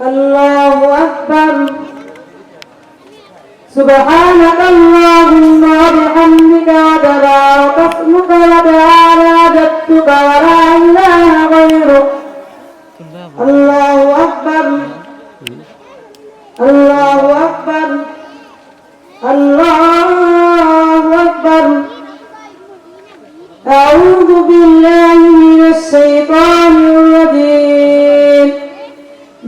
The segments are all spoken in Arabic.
الله أكبر سبحانك اللهم وبحمدك وتبارك اسمك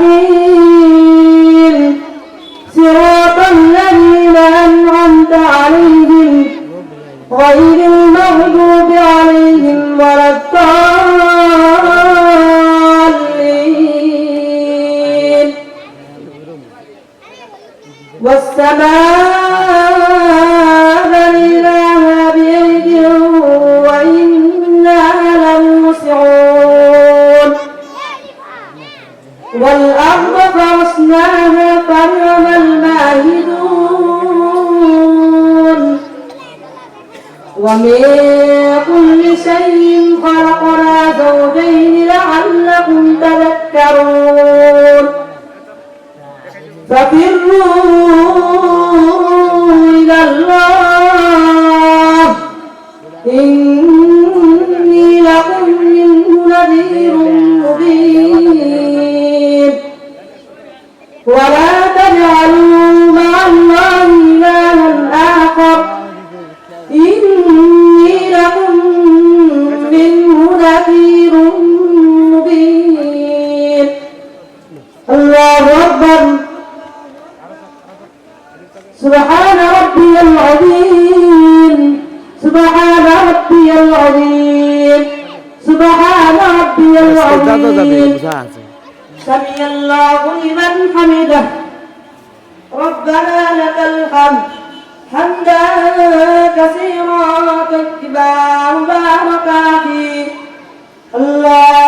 المستقيم صراط الذين أنعمت عليهم. غير المغضوب عليهم ولا الضالين. والسماء فرشناها فنعم الماهدون ومن كل شيء خلقنا زوجين لعلكم تذكرون ففروا إلى الله إني أكبر سبحان ربي العظيم سبحان ربي العظيم سبحان ربي العظيم سمي الله لمن حمده ربنا لك الحمد حمدا كثيرا تكبا مباركا الله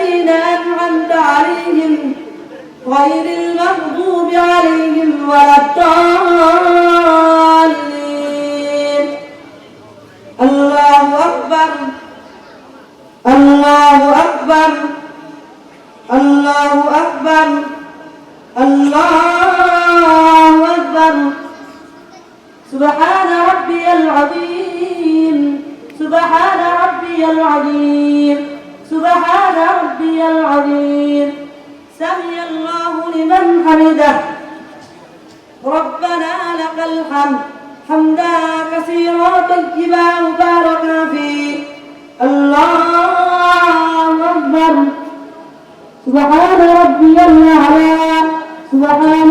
الذين أنعمت عليهم غير المغضوب عليهم ولا الضالين. الله أكبر. الله أكبر. الله أكبر. الله أكبر. سبحان ربي العظيم. سبحان ربي العظيم. سبحان ربي العظيم. سمي الله لمن حمده. ربنا لك الحمد. حمدا كثيرا طيبا مباركا فيه. الله أكبر. سبحان ربي الأعلى. سبحان